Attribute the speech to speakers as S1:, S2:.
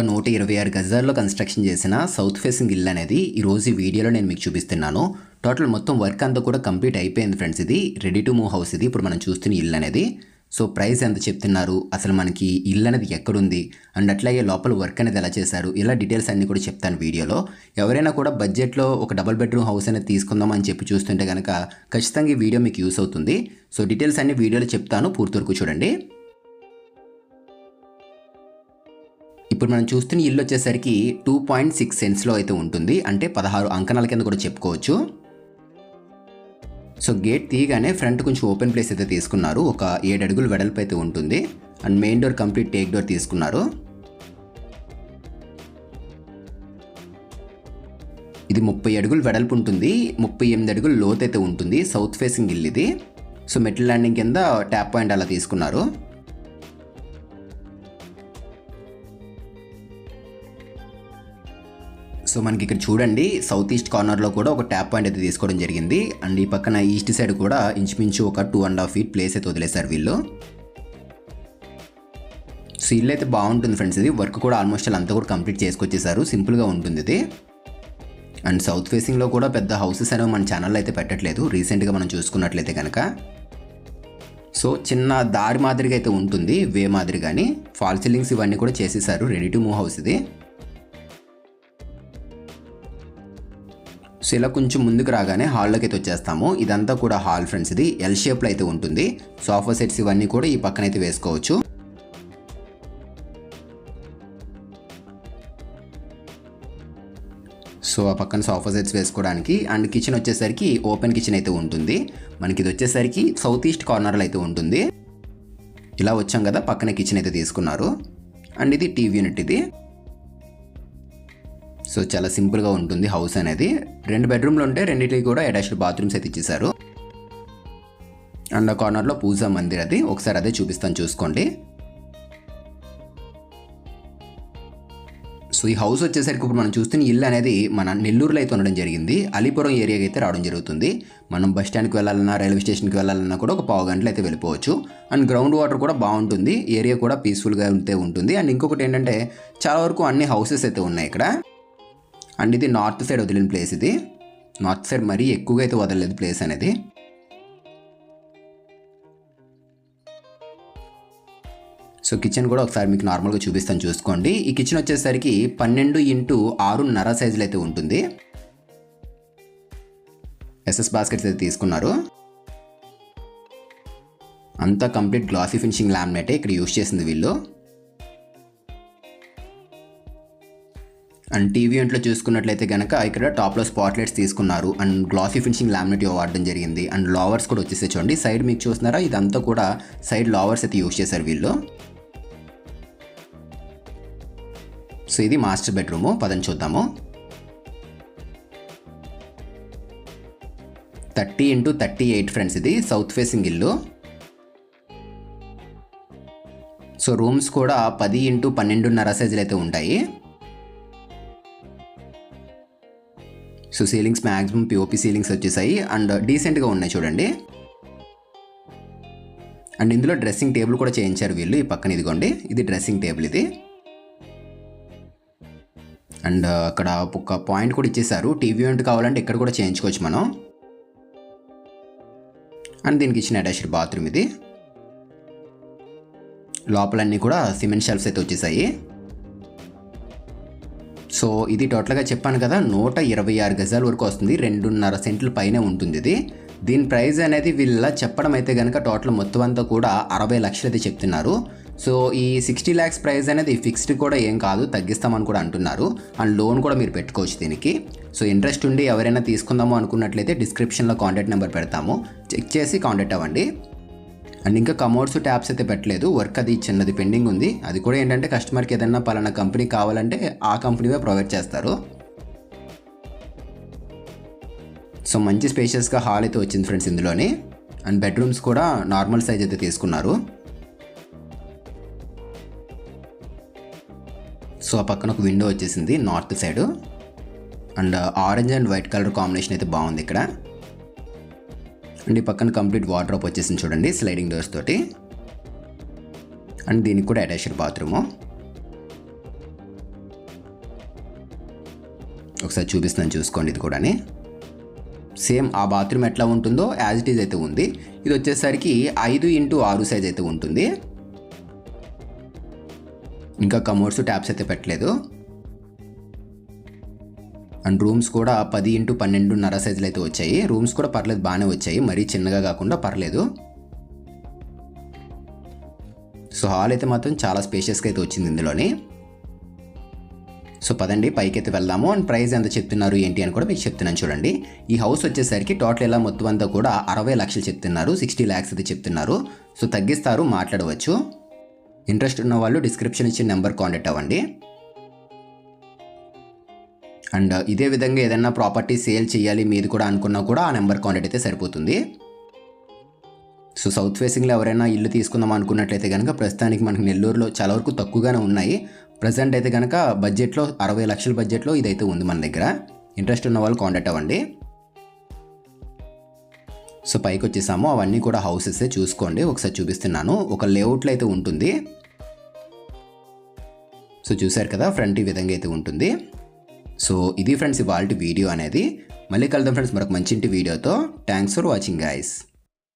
S1: ఒక నూట ఇరవై ఆరు గజాల్లో కన్స్ట్రక్షన్ చేసిన సౌత్ ఫేసింగ్ ఇల్లు అనేది ఈరోజు ఈ వీడియోలో నేను మీకు చూపిస్తున్నాను. టోటల్ మొత్తం వర్క్ అంతా కూడా కంప్లీట్ అయిపోయింది ఫ్రెండ్స్ ఇది. రెడీ టు మూవ్ హౌస్ ఇది. ఇప్పుడు మనం చూస్తున్న ఇల్లు అనేది. సో ప్రైస్ ఎంత చెప్తున్నారు? అసలు మనకి ఇల్లు అనేది ఎక్కడుంది? అండ్ అట్లాగే లోపల వర్క్ అనేది ఎలా చేశారు? ఇలా డీటెయిల్స్ అన్ని కూడా చెప్తాను వీడియోలో. ఎవరైనా కూడా బడ్జెట్లో ఒక డబుల్ బెడ్రూమ్ హౌస్ అనేది తీసుకుందాం అని చెప్పి చూస్తుంటే కనుక ఖచ్చితంగా ఈ వీడియో మీకు యూస్ అవుతుంది. సో డీటెయిల్స్ అన్ని వీడియోలో చెప్తాను. పూర్తి వరకు చూడండి. ఇప్పుడు మనం చూస్తున్న ఇల్లు వచ్చేసరికి టూ పాయింట్ సిక్స్ సెన్స్లో అయితే ఉంటుంది. అంటే పదహారు అంకణాల కింద కూడా చెప్పుకోవచ్చు. సో గేట్ తీయగానే ఫ్రంట్ కొంచెం ఓపెన్ ప్లేస్ అయితే తీసుకున్నారు. ఒక ఏడు అడుగులు వెడల్పు అయితే ఉంటుంది. And main door complete teak door తీసుకున్నారు. ఇది ముప్పై అడుగులు వెడల్పు ఉంటుంది. ముప్పై ఎనిమిది అడుగులు లోత్ అయితే ఉంటుంది. సౌత్ ఫేసింగ్ ఇల్లు ఇది. సో మెట్ల ల్యాండింగ్ కింద ట్యాప్ పాయింట్ అలా తీసుకున్నారు. సో మనకి ఇక్కడ చూడండి సౌత్ ఈస్ట్ కార్నర్లో కూడా ఒక ట్యాప్ పాయింట్ అయితే తీసుకోవడం జరిగింది. అండ్ ఈ పక్కన ఈస్ట్ సైడ్ కూడా ఇంచుమించు ఒక two and half feet place అయితే వదిలేశారు వీళ్ళు. సో ఇల్లు అయితే బాగుంటుంది ఫ్రెండ్స్ ఇది. వర్క్ కూడా ఆల్మోస్ట్ అంతా కూడా కంప్లీట్ చేసుకొచ్చేసారు. సింపుల్గా ఉంటుంది ఇది. అండ్ సౌత్ ఫేసింగ్లో కూడా పెద్ద హౌసెస్ అనేవి మన ఛానల్లో అయితే పెట్టట్లేదు. రీసెంట్గా మనం చూసుకున్నట్లయితే కనుక. సో చిన్న దారి మాదిరిగా అయితే ఉంటుంది వే మాదిరిగాని. ఫాల్ సీలింగ్స్ ఇవన్నీ కూడా చేసేసారు. రెడీ టు మూవ్ హౌస్ ఇది. సో ఇలా కొంచెం ముందుకు రాగానే హాల్లోకి అయితే వచ్చేస్తాము. ఇదంతా కూడా హాల్ ఫ్రెండ్స్ ఇది. ఎల్ షేప్లో అయితే ఉంటుంది. సోఫా సెట్స్ ఇవన్నీ కూడా ఈ పక్కన అయితే వేసుకోవచ్చు. సో ఆ పక్కన సోఫా సెట్స్ వేసుకోవడానికి అండ్ కిచెన్ వచ్చేసరికి ఓపెన్ కిచెన్ అయితే ఉంటుంది. మనకి ఇది వచ్చేసరికి సౌత్ ఈస్ట్ కార్నర్లో అయితే ఉంటుంది. ఇలా వచ్చాం కదా పక్కన కిచెన్ అయితే తీసుకున్నారు. అండ్ ఇది టీవీ యూనిట్ ఇది. సో చాలా సింపుల్గా ఉంటుంది హౌస్ అనేది. రెండు బెడ్రూమ్లు ఉంటే రెండింటికి కూడా అటాచ్డ్ బాత్రూమ్స్ అయితే ఇచ్చేసారు అండ్ కార్నర్లో పూజా మందిర్ అది. ఒకసారి అదే చూపిస్తాను చూసుకోండి. సో ఈ హౌస్ వచ్చేసరికి ఇప్పుడు మనం చూస్తున్న ఇల్లు అనేది మన నెల్లూరులో అయితే ఉండడం జరిగింది. అలీపురం ఏరియాకి అయితే రావడం జరుగుతుంది. మనం బస్ స్టాండ్కి వెళ్ళాలన్నా రైల్వే స్టేషన్కి వెళ్ళాలన్నా కూడా ఒక పావు గంటలు అయితే వెళ్ళిపోవచ్చు. అండ్ గ్రౌండ్ వాటర్ కూడా బాగుంటుంది. ఏరియా కూడా పీస్ఫుల్గా ఉంటే ఉంటుంది. అండ్ ఇంకొకటి ఏంటంటే చాలా వరకు అన్ని హౌసెస్ అయితే ఉన్నాయి ఇక్కడ. అండ్ ఇది నార్త్ సైడ్ వదిలిన ప్లేస్ ఇది. నార్త్ సైడ్ మరీ ఎక్కువగా అయితే వదలలేదు ప్లేస్ అనేది. సో కిచెన్ కూడా ఒకసారి మీకు నార్మల్గా చూపిస్తాను చూసుకోండి. ఈ కిచెన్ వచ్చేసరికి పన్నెండు ఇంటూ ఆరున్నర సైజులో అయితే ఉంటుంది. ఎస్ఎస్ బాస్కెట్స్ అయితే తీసుకున్నారు. అంతా కంప్లీట్ గ్లాసీ ఫినిషింగ్ లామినేటే ఇక్కడ యూస్ చేసింది వీళ్ళు. అండ్ టీవీ ఇంట్లో చూసుకున్నట్లయితే కనుక ఇక్కడ టాప్లో స్పాట్ లైట్స్ తీసుకున్నారు. అండ్ గ్లాసీ ఫినిషింగ్ లామినేట్ వాడడం జరిగింది. అండ్ లావర్స్ కూడా వచ్చేసే చూడండి. సైడ్ మీకు చూస్తున్నారా? ఇదంతా కూడా సైడ్ లావర్స్ అయితే యూస్ చేశారు వీళ్ళు. సో ఇది మాస్టర్ బెడ్రూము పదని చూద్దాము. Thirty into thirty eight friends ఇది. సౌత్ ఫేసింగ్ ఇల్లు. సో రూమ్స్ కూడా పది ఇంటూ పన్నెండున్నర సైజులు అయితే ఉంటాయి. So ceilings maximum POP ceilings వచ్చేసాయి. అండ్ డీసెంట్గా ఉన్నాయి చూడండి. అండ్ ఇందులో డ్రెస్సింగ్ టేబుల్ కూడా చేయించారు వీళ్ళు. ఈ పక్కన ఇదిగోండి. ఇది డ్రెస్సింగ్ టేబుల్ ఇది. అండ్ అక్కడ ఒక పాయింట్ కూడా ఇచ్చేసారు టీవీ యూనిట్ కావాలంటే ఇక్కడ కూడా చేయించుకోవచ్చు మనం. అండ్ దీనికి ఇచ్చిన అటాచ్డ్ బాత్రూమ్ ఇది. లోపలన్నీ కూడా సిమెంట్ షెల్ఫ్స్ అయితే వచ్చేసాయి. సో ఇది టోటల్గా చెప్పాను కదా నూట ఇరవై ఆరు గజాల వరకు వస్తుంది. రెండున్నర సెంట్ల పైనే ఉంటుంది ఇది. దీని ప్రైస్ అనేది వీళ్ళ చెప్పడం అయితే కనుక టోటల్ మొత్తం అంతా కూడా అరవై లక్షలు అయితే చెప్తున్నారు. సో ఈ సిక్స్టీ ల్యాక్స్ ప్రైస్ అనేది ఫిక్స్డ్ కూడా ఏం కాదు తగ్గిస్తామని కూడా అంటున్నారు. అండ్ లోన్ కూడా మీరు పెట్టుకోవచ్చు దీనికి. సో ఇంట్రెస్ట్ ఉండి ఎవరైనా తీసుకుందాము అనుకున్నట్లయితే డిస్క్రిప్షన్లో కాంటాక్ట్ నెంబర్ పెడతాము. చెక్ చేసి కాంటాక్ట్ అవ్వండి. అండ్ ఇంకా కమోడ్స్ ట్యాప్స్ అయితే పెట్టలేదు. వర్క్ అది చిన్నది పెండింగ్ ఉంది. అది కూడా ఏంటంటే కస్టమర్కి ఏదైనా పలానా కంపెనీ కావాలంటే ఆ కంపెనీవే ప్రొవైడ్ చేస్తారు. సో మంచి స్పేషియస్గా హాల్ అయితే వచ్చింది ఫ్రెండ్స్ ఇందులోని. అండ్ బెడ్రూమ్స్ కూడా నార్మల్ సైజ్ అయితే తీసుకున్నారు. సో ఆ పక్కన ఒక విండో వచ్చేసింది north side. And orange and white colour combination అయితే బాగుంది ఇక్కడ. అండ్ ఈ పక్కన కంప్లీట్ వాటర్ వచ్చేసింది చూడండి స్లైడింగ్ డోర్స్ తోటి. అండ్ దీనికి కూడా అటాచ్డ్ బాత్రూము. ఒకసారి చూపిస్తున్నాను చూసుకోండి ఇది కూడా సేమ్ ఆ బాత్రూమ్ ఎట్లా ఉంటుందో యాజ్ ఇట్ ఈజ్ అయితే ఉంది. ఇది వచ్చేసరికి ఐదు ఇంటూ ఆరు సైజ్ అయితే ఉంటుంది. ఇంకా కమోడ్స్ ట్యాప్స్ అయితే పెట్టలేదు. అండ్ రూమ్స్ కూడా పది ఇంటూ పన్నెండున్నర సైజులు అయితే వచ్చాయి. రూమ్స్ కూడా పర్లేదు బాగానే వచ్చాయి. మరీ చిన్నగా కాకుండా పర్లేదు. సో హాల్ అయితే మాత్రం చాలా స్పేషియస్గా అయితే వచ్చింది ఇందులోని. సో పదండి పైకి అయితే వెళ్దాము. అండ్ ప్రైస్ ఎంత చెప్తున్నారు ఏంటి అని కూడా మీకు చెప్తున్నాను చూడండి. ఈ హౌస్ వచ్చేసరికి టోటల్ ఎలా మొత్తం అంతా కూడా అరవై లక్షలు చెప్తున్నారు. సిక్స్టీ ల్యాక్స్ అయితే చెప్తున్నారు. సో తగ్గిస్తారు మాట్లాడవచ్చు. ఇంట్రెస్ట్ ఉన్న వాళ్ళు డిస్క్రిప్షన్ ఇచ్చిన నెంబర్ కాంటాక్ట్ అవ్వండి. అండ్ ఇదే విధంగా ఏదైనా ప్రాపర్టీ సేల్ చేయాలి మీది కూడా అనుకున్నా కూడా ఆ నెంబర్ కాంటాక్ట్ అయితే సరిపోతుంది. సో సౌత్ ఫేసింగ్లో ఎవరైనా ఇల్లు తీసుకుందాం అనుకున్నట్లయితే కనుక ప్రస్తుతానికి మనకి నెల్లూరులో చాలా వరకు తక్కువగానే ఉన్నాయి. ప్రజెంట్ అయితే కనుక బడ్జెట్లో అరవై లక్షల బడ్జెట్లో ఇదైతే ఉంది మన దగ్గర. ఇంట్రెస్ట్ ఉన్న వాళ్ళు కాంటాక్ట్ అవ్వండి. సో పైకి వచ్చేసాము. అవన్నీ కూడా హౌసెస్ చూసుకోండి. ఒకసారి చూపిస్తున్నాను. ఒక లేఅవుట్లో అయితే ఉంటుంది. సో చూసారు కదా? ఫ్రంట్ ఈ విధంగా అయితే ఉంటుంది. సో ఇది ఫ్రెండ్స్ ఇవాళ వీడియో అనేది. మళ్ళీ కలుద్దాం ఫ్రెండ్స్ మరొక మంచి ఇంటి వీడియోతో. Thanks for watching guys